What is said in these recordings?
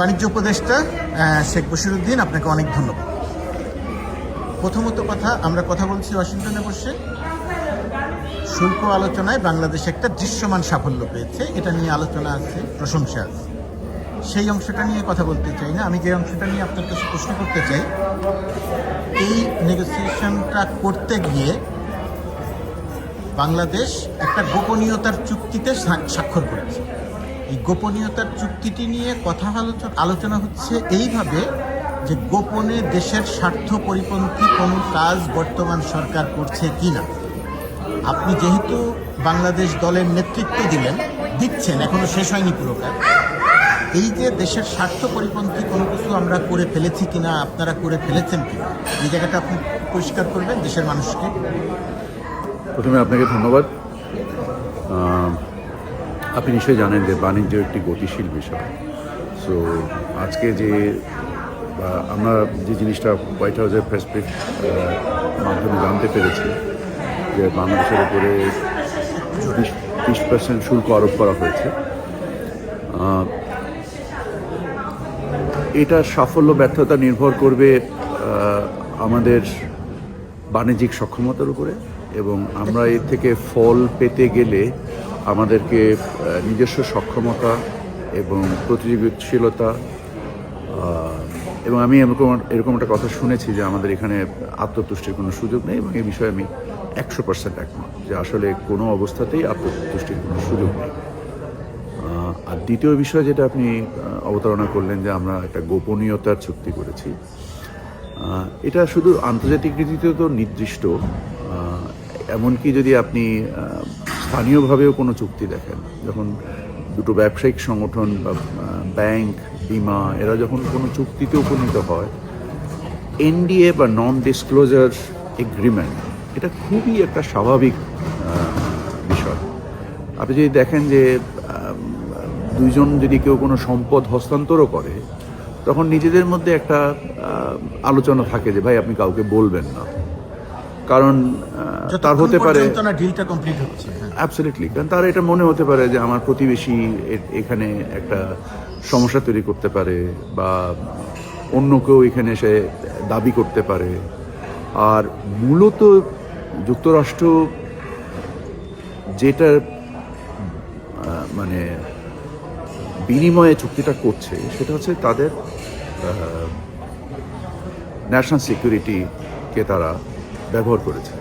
বাণিজ্য উপদেষ্টা শেখ বশিরুদ্দিন, আপনাকে অনেক ধন্যবাদ। প্রথমত কথা, আমরা কথা বলছি ওয়াশিংটনে বসে। শুল্ক আলোচনায় বাংলাদেশ একটা দৃশ্যমান সাফল্য পেয়েছে। এটা নিয়ে আলোচনা আছে, প্রশংসা আছে। সেই অংশটা নিয়ে কথা বলতে চাই না। আমি যে অংশটা নিয়ে আপনার কাছে প্রশ্ন করতে চাই, এই নেগোসিয়েশনটা করতে গিয়ে বাংলাদেশ একটা গোপনীয়তার চুক্তিতে স্বা- স্বাক্ষর করেছে। এই গোপনীয়তার চুক্তিটি নিয়ে কথা আলোচনা হচ্ছে এইভাবে যে গোপনে দেশের স্বার্থ পরিপন্থী কোনো কাজ বর্তমান সরকার করছে কি না আপনি যেহেতু বাংলাদেশ দলের নেতৃত্ব দিলেন, দিচ্ছেন, এখনও শেষ হয়নি পুরো কাজ। এই যে দেশের স্বার্থ পরিপন্থী কোনো কিছু আমরা করে ফেলেছি কিনা, আপনারা করে ফেলেছেন কিনা, এই জায়গাটা আপনি পরিষ্কার করবেন দেশের মানুষকে। প্রথমে আপনাকে ধন্যবাদ। আপনি নিশ্চয়ই জানেন যে বাণিজ্য একটি গতিশীল বিষয়। সো আজকে যে আমরা যে জিনিসটা হোয়াইট হাউসের ব্রিফ মাধ্যমে জানতে পেরেছি যে বাংলাদেশের উপরে বিশ পার্সেন্ট শুল্ক আরোপ করা হয়েছে। এটা সাফল্য, ব্যর্থতা নির্ভর করবে আমাদের বাণিজ্যিক সক্ষমতার উপরে এবং আমরা এর থেকে ফল পেতে গেলে আমাদেরকে নিজস্ব সক্ষমতা এবং প্রতিযোগিতাশীলতা এবং আমি এরকম এরকম একটা কথা শুনেছি যে আমাদের এখানে আত্মতুষ্টির কোনো সুযোগ নেই এবং এই বিষয়ে আমি একশো পার্সেন্ট একমত যে আসলে কোনো অবস্থাতেই আত্মতুষ্টির কোনো সুযোগ নেই। আর দ্বিতীয় বিষয় যেটা আপনি অবতারণা করলেন যে আমরা একটা গোপনীয়তার চুক্তি করেছি এটা শুধু আন্তর্জাতিক রীতিতেও তো নির্দিষ্ট এমনকি যদি আপনি স্থানীয়ভাবেও কোনো চুক্তি দেখেন। যখন দুটো ব্যবসায়িক সংগঠন বা ব্যাংক, বিমা, এরা যখন কোনো চুক্তিতে উপনীত হয়, এনডিএ বা নন ডিসক্লোজার এগ্রিমেন্ট এটা খুবই একটা স্বাভাবিক বিষয়। আপনি যদি দেখেন যে দুইজন যদি কেউ কোনো সম্পদ হস্তান্তরও করে, তখন নিজেদের মধ্যে একটা আলোচনা থাকে যে, ভাই, আপনি কাউকে বলবেন না। কারণ তার হতে পারে ডিলটা কমপ্লিট হচ্ছে হ্যাঁ। অ্যাবসলিটলি কারণ তার এটা মনে হতে পারে যে আমার প্রতিবেশী এখানে একটা সমস্যা তৈরি করতে পারে বা অন্য কেউ এখানে এসে দাবি করতে পারে। আর মূলত যুক্তরাষ্ট্র যেটা আহ, মানে বিনিময়ে চুক্তিটা করছে সেটা হচ্ছে তাদের ন্যাশনাল সিকিউরিটিকে তারা ব্যবহার করেছে।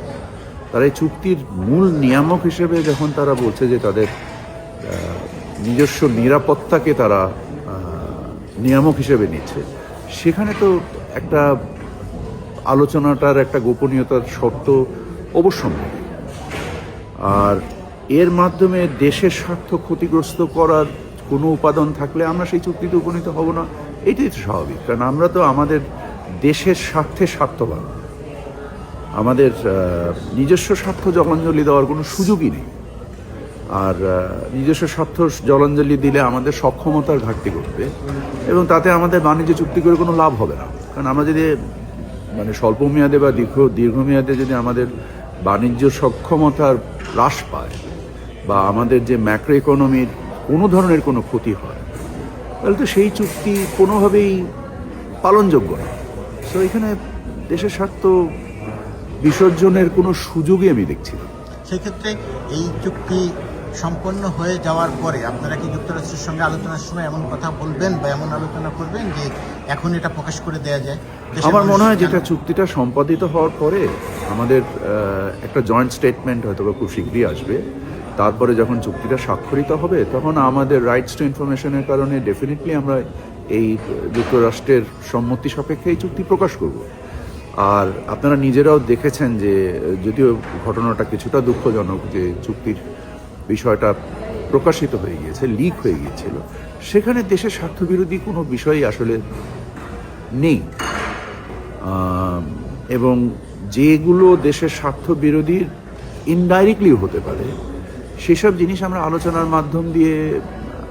তারা এই চুক্তির মূল নিয়ামক হিসেবে যখন তারা বলছে যে তাদের নিজস্ব নিরাপত্তাকে তারা নিয়ামক হিসেবে নিচ্ছে, সেখানে তো একটা আলোচনাটার একটা গোপনীয়তার শর্ত অবশ্যম্ভাবী। আর এর মাধ্যমে দেশের স্বার্থ ক্ষতিগ্রস্ত করার কোনো উপাদান থাকলে আমরা সেই চুক্তিতে উপনীত হব না, এটাই তো স্বাভাবিক। কারণ আমরা তো আমাদের দেশের স্বার্থে স্বার্থবান। আমাদের নিজস্ব স্বার্থ জলাঞ্জলি দেওয়ার কোনো সুযোগই নেই। আর নিজস্ব স্বার্থ জলাঞ্জলি দিলে আমাদের সক্ষমতার ঘাটতি ঘটবে এবং তাতে আমাদের বাণিজ্য চুক্তি করে কোনো লাভ হবে না। কারণ আমরা যদি মানে স্বল্প মেয়াদে বা দীর্ঘ, দীর্ঘমেয়াদে যদি আমাদের বাণিজ্য সক্ষমতার হ্রাস পায় বা আমাদের যে ম্যাক্রো ইকোনমির কোনো ধরনের কোনো ক্ষতি হয়, তাহলে তো সেই চুক্তি কোনোভাবেই পালনযোগ্য না। সো এখানে দেশের স্বার্থ বিসর্জনের কোনো সুযোগই আমি দেখছি না। সেক্ষেত্রে এই চুক্তি সম্পন্ন হয়ে যাওয়ার পরে আপনারা কি যুক্তরাষ্ট্রের সঙ্গে আলোচনার সময় এমন কথা বলবেন বা এমন আলোচনা করবেন যে এখন এটা প্রকাশ করে দেওয়া যায়? আমার মনে হয় যেটা চুক্তিটা সম্পাদিত হওয়ার পরে আমাদের একটা জয়েন্ট স্টেটমেন্ট হয়তো বা খুব শীঘ্রই আসবে। তারপরে যখন চুক্তিটা স্বাক্ষরিত হবে তখন আমাদের রাইটস টু ইনফরমেশনের কারণে ডেফিনেটলি আমরা এই যুক্তরাষ্ট্রের সম্মতি সাপেক্ষে এই চুক্তি প্রকাশ করব। আর আপনারা নিজেরাও দেখেছেন যে, যদিও ঘটনাটা কিছুটা দুঃখজনক যে চুক্তির বিষয়টা প্রকাশিত হয়ে গিয়েছে, লিক হয়ে গিয়েছিল, সেখানে দেশের স্বার্থবিরোধী কোনো বিষয়ই আসলে নেই। এবং যেগুলো দেশের স্বার্থ বিরোধী ইনডাইরেক্টলি হতে পারে, সেসব জিনিস আমরা আলোচনার মাধ্যম দিয়ে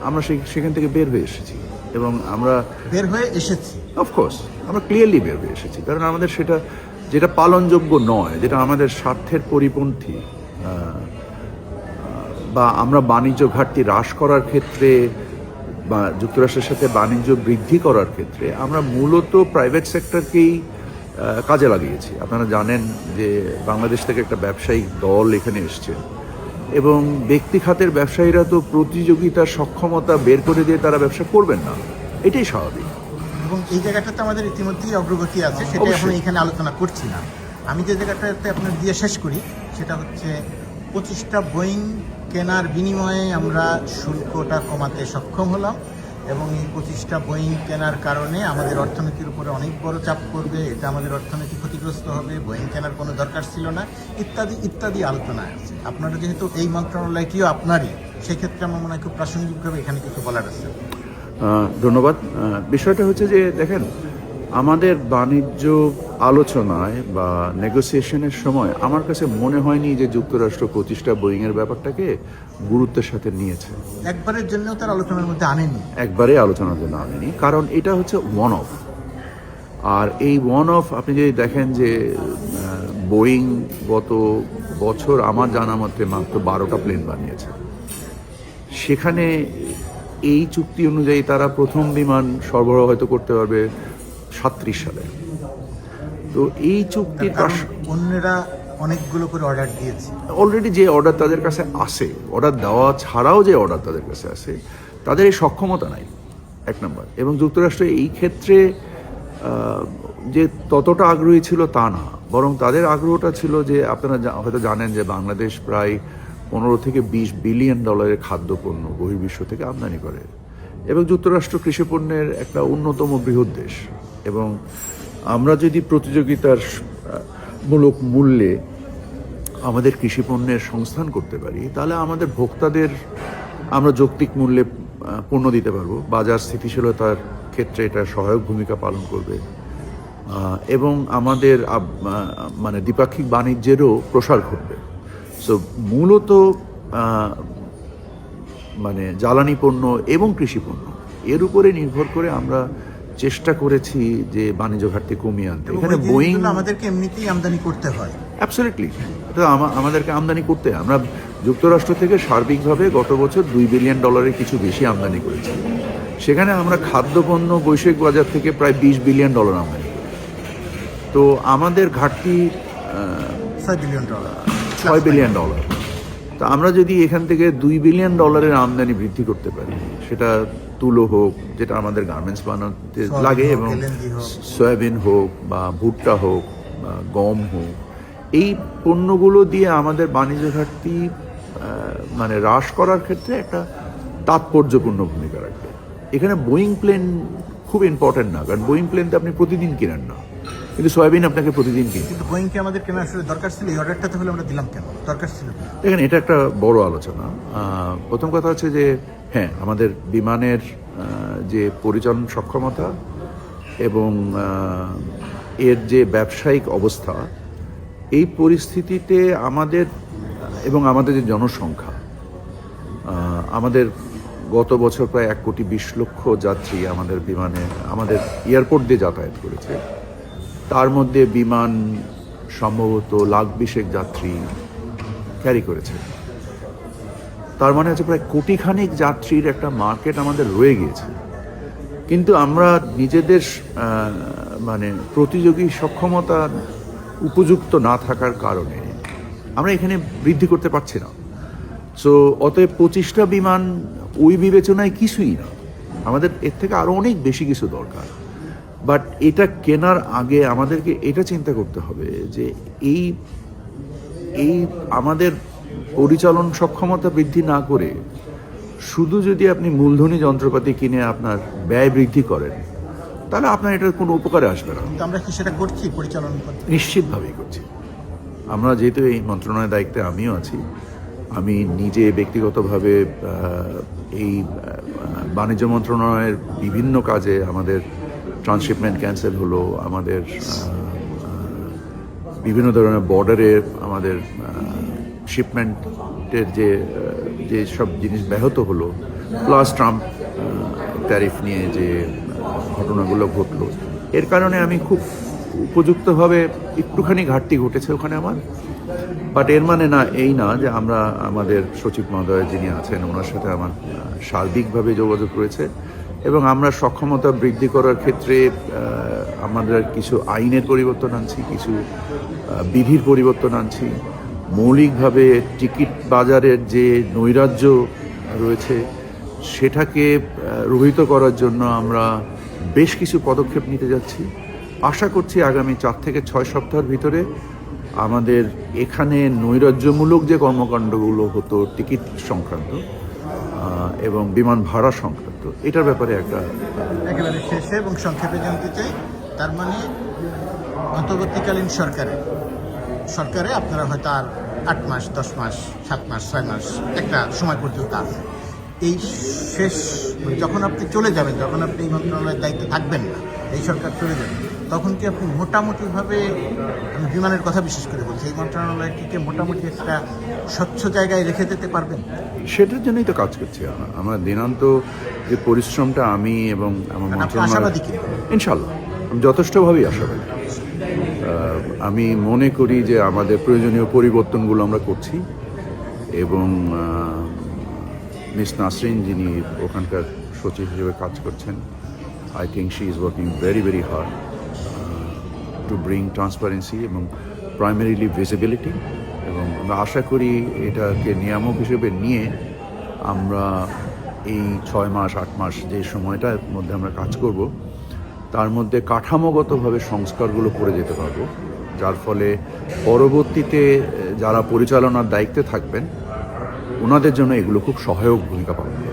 আমরা সেখান থেকে বের হয়ে এসেছি এবং আমরা বের হয়ে এসেছি। অফকোর্স আমরা ক্লিয়ারলি হয়ে এসেছি, কারণ আমাদের সেটা, যেটা পালনযোগ্য নয়, যেটা আমাদের স্বার্থের পরিপন্থী বা আমরা বাণিজ্য ঘাটতি হ্রাস করার ক্ষেত্রে, বা যুক্তরাষ্ট্রের সাথে বাণিজ্য বৃদ্ধি করার ক্ষেত্রে, আমরা মূলত প্রাইভেট সেক্টরকেই কাজে লাগিয়েছি। আপনারা জানেন যে বাংলাদেশ থেকে একটা ব্যবসায়িক দল এখানে এসছে, এবং ব্যক্তি খাতের ব্যবসায়ীরা তো প্রতিযোগিতার সক্ষমতা বের করে দিয়ে তারা ব্যবসা করবেন না। এটাই স্বাভাবিক। এবং এই জায়গাটাতে আমাদের ইতিমধ্যেই অগ্রগতি আছে সেটা এখন এখানে আলোচনা করছি না। আমি যে জায়গাটাতে আপনার দিয়ে শেষ করি সেটা হচ্ছে পঁচিশটা বোয়িং কেনার বিনিময়ে আমরা শুল্কটা কমাতে সক্ষম হলাম এবং এই পঁচিশটা বোয়িং কেনার কারণে আমাদের অর্থনীতির উপরে অনেক বড় চাপ পড়বে এটা আমাদের অর্থনীতি ক্ষতিগ্রস্ত হবে বোয়িং কেনার কোনো দরকার ছিল না ইত্যাদি ইত্যাদি আলোচনা আছে। আপনারা যেহেতু এই মন্ত্রণালয়টিও আপনারই সেক্ষেত্রে আমার মনে হয় খুব প্রাসঙ্গিকভাবে এখানে কিছু বলার আছে। ধন্যবাদ। বিষয়টা হচ্ছে যে দেখেন আমাদের বাণিজ্য আলোচনায় বা নেগোসিয়েশনের সময় আমার কাছে মনে হয়নি যে যুক্তরাষ্ট্র প্রতিষ্ঠা বোয়িংয়ের ব্যাপারটাকে গুরুত্বের সাথে নিয়েছে। একবারের জন্য তার আলোচনার মধ্যে আনেনি। একবারে আলোচনার জন্য আনেনি কারণ এটা হচ্ছে ওয়ান অফ আর এই ওয়ান অফ আপনি যদি দেখেন যে বোয়িং গত বছর আমার জানা মতে মাত্র বারোটা প্লেন বানিয়েছে। সেখানে এই চুক্তি অনুযায়ী তারা প্রথম বিমান সরবরাহ হয়তো করতে পারবে সাত্রিশ সালে। তো এই চুক্তির অন্যরা অনেকগুলো করে অর্ডার দিয়েছে। অলরেডি যে অর্ডার তাদের কাছে আসে অর্ডার দেওয়া ছাড়াও যে অর্ডার তাদের কাছে আসে তাদের এই সক্ষমতা নাই এক নম্বর। এবং যুক্তরাষ্ট্র এই ক্ষেত্রে যে ততটা আগ্রহী ছিল তা না বরং তাদের আগ্রহটা ছিল যে আপনারা হয়তো জানেন যে বাংলাদেশ প্রায় পনেরো থেকে বিশ বিলিয়ন ডলারের খাদ্যপণ্য বহির্বিশ্ব থেকে আমদানি করে এবং যুক্তরাষ্ট্র কৃষিপণ্যের একটা অন্যতম বৃহৎ দেশ। এবং আমরা যদি প্রতিযোগিতার মূলক মূল্যে আমাদের কৃষি পণ্যের সংস্থান করতে পারি, তাহলে আমাদের ভোক্তাদের আমরা যৌক্তিক মূল্যে পণ্য দিতে পারব। বাজার স্থিতিশীলতার ক্ষেত্রে এটা সহায়ক ভূমিকা পালন করবে। এবং আমাদের মানে দ্বিপাক্ষিক বাণিজ্যেরও প্রসার ঘটবে। সো মূলত মানে জ্বালানি পণ্য এবং কৃষি পণ্য এর উপরে নির্ভর করে আমরা চেষ্টা করেছি যে বাণিজ্য ঘাটতি কমিয়ে আনতে। এখানে বোয়িং আমাদেরকে এমনিতেই আমদানি করতে হয়। অ্যাবসলিউটলি এটা আমাদেরকে আমদানি করতে আমরা যুক্তরাষ্ট্র থেকে সার্বিকভাবে গত বছর দুই বিলিয়ন ডলারের কিছু বেশি আমদানি করেছি। সেখানে আমরা খাদ্যপণ্য বৈশ্বিক বাজার থেকে প্রায় বিশ বিলিয়ন ডলার আমদানি তো আমাদের ঘাটতি বিলিয়ন ডলার। ছয় বিলিয়ন ডলার তো আমরা যদি এখান থেকে দুই বিলিয়ন ডলারের আমদানি বৃদ্ধি করতে পারি সেটা তুলো হোক যেটা আমাদের গার্মেন্টস বানাতে লাগে এবং সয়াবিন হোক বা ভুট্টা হোক বা গম হোক এই পণ্যগুলো দিয়ে আমাদের বাণিজ্য ঘাটতি মানে হ্রাস করার ক্ষেত্রে একটা তাৎপর্যপূর্ণ ভূমিকা রাখবে। এখানে বোয়িং প্লেন খুব ইম্পর্টেন্ট না কারণ বোয়িং প্লেন তো আপনি প্রতিদিন কিনেন না। কিন্তু সয়াবিন আপনাকে প্রতিদিন কিনতে কিন্তু বোয়িংকে আমাদের কেনা আসলে দরকার ছিল? এই অর্ডারটা তাহলে আমরা দিলাম কেন? দরকার ছিল দেখেন এটা একটা বড় আলোচনা। প্রথম কথা হচ্ছে যে হ্যাঁ আমাদের বিমানের যে পরিচালন সক্ষমতা এবং এর যে ব্যবসায়িক অবস্থা এই পরিস্থিতিতে আমাদের এবং আমাদের যে জনসংখ্যা আমাদের গত বছর প্রায় এক কোটি বিশ লক্ষ যাত্রী আমাদের বিমানে আমাদের এয়ারপোর্ট দিয়ে যাতায়াত করেছে। তার মধ্যে বিমান সম্ভবত লাখ বিশেক যাত্রী ক্যারি করেছে। তার মানে হচ্ছে প্রায় কোটিখানিক যাত্রীর একটা মার্কেট আমাদের রয়ে গিয়েছে। কিন্তু আমরা নিজেদের মানে প্রতিযোগী সক্ষমতা উপযুক্ত না থাকার কারণে আমরা এখানে বৃদ্ধি করতে পারছি না। সো অতএব পঁচিশটা বিমান ওই বিবেচনায় কিছুই না। আমাদের এর থেকে আরও অনেক বেশি কিছু দরকার। বাট এটা কেনার আগে আমাদেরকে এটা চিন্তা করতে হবে যে এই এই আমাদের পরিচালন সক্ষমতা বৃদ্ধি না করে শুধু যদি আপনি মূলধনী যন্ত্রপাতি কিনে আপনার ব্যয় বৃদ্ধি করেন তাহলে আপনার এটার কোনো উপকারে আসবে না। আমরা কি সেটা করছি পরিচালন নিশ্চিতভাবেই করছি। আমরা যেহেতু এই মন্ত্রণালয়ের দায়িত্বে আমিও আছি আমি নিজে ব্যক্তিগতভাবে এই বাণিজ্য মন্ত্রণালয়ের বিভিন্ন কাজে আমাদের ট্রান্সশিপমেন্ট ক্যান্সেল হলো, আমাদের বিভিন্ন ধরনের বর্ডারে আমাদের শিপমেন্টের যে যে সব জিনিস ব্যাহত হলো, প্লাস ট্রাম্প ট্যারিফ নিয়ে যে ঘটনাগুলো ঘটলো। এর কারণে আমি খুব উপযুক্তভাবে একটুখানি ঘাটতি ঘটেছে ওখানে আমার। বাট এর মানে না, এই না যে আমরা আমাদের সচিব মহোদয় যিনি আছেন, ওনার সাথে আমার সার্বিকভাবে যোগাযোগ রয়েছে। এবং আমরা সক্ষমতা বৃদ্ধি করার ক্ষেত্রে আমাদের কিছু আইনের পরিবর্তন আনছি, কিছু বিধির পরিবর্তন আনছি। মৌলিকভাবে টিকিট বাজারের যে নৈরাজ্য রয়েছে, সেটাকে রহিত করার জন্য আমরা বেশ কিছু পদক্ষেপ নিতে যাচ্ছি। আশা করছি আগামী চার থেকে ছয় সপ্তাহের ভিতরে আমাদের এখানে নৈরাজ্যমূলক যে কর্মকাণ্ডগুলো হতো, টিকিট সংক্রান্ত এবং বিমান ভাড়া সংক্রান্ত। এটার ব্যাপারে একটা, একেবারে শেষে এবং সংক্ষেপে জানতে চাই, তার মানে অন্তর্বর্তীকালীন সরকারে সরকারে আপনারা হয়তো আর আট মাস, দশ মাস, সাত মাস, ছয় মাস একটা সময় পর্যন্ত আছে। এই শেষ, যখন আপনি চলে যাবেন, যখন আপনি এই মন্ত্রণালয়ের দায়িত্বে থাকবেন না, এই সরকার চলে যাবে। তখন কি আপনি মোটামুটিভাবে আমি বিমানের কথা বিশেষ করে বলছি এই মন্ত্রণালয়টিকে মোটামুটি একটা স্বচ্ছ জায়গায় রেখে যেতে পারবেন সেটার জন্যই তো কাজ করছি আমরা। আমার দিনান্ত যে পরিশ্রমটা আমি এবং আমার মানে মন্ত্রণালয় ইনশাল্লাহ আমি যথেষ্টভাবেই আশাবাদী। আমি মনে করি যে আমাদের প্রয়োজনীয় পরিবর্তনগুলো আমরা করছি এবং মিস নাসরিন যিনি ওখানকার সচিব হিসেবে কাজ করছেন I think she is working very very hard to bring transparency এবং প্রাইমারিলি ভিজিবিলিটি এবং আমরা আশা করি এটাকে নিয়ামক হিসেবে নিয়ে আমরা এই ছয় মাস, আট মাস যে সময়টার মধ্যে আমরা কাজ করব, তার মধ্যে কাঠামোগতভাবে সংস্কারগুলো করে যেতে পারব, যার ফলে পরবর্তীতে যারা পরিচালনার দায়িত্বে থাকবেন, ওনাদের জন্য এগুলো খুব সহায়ক ভূমিকা করবে।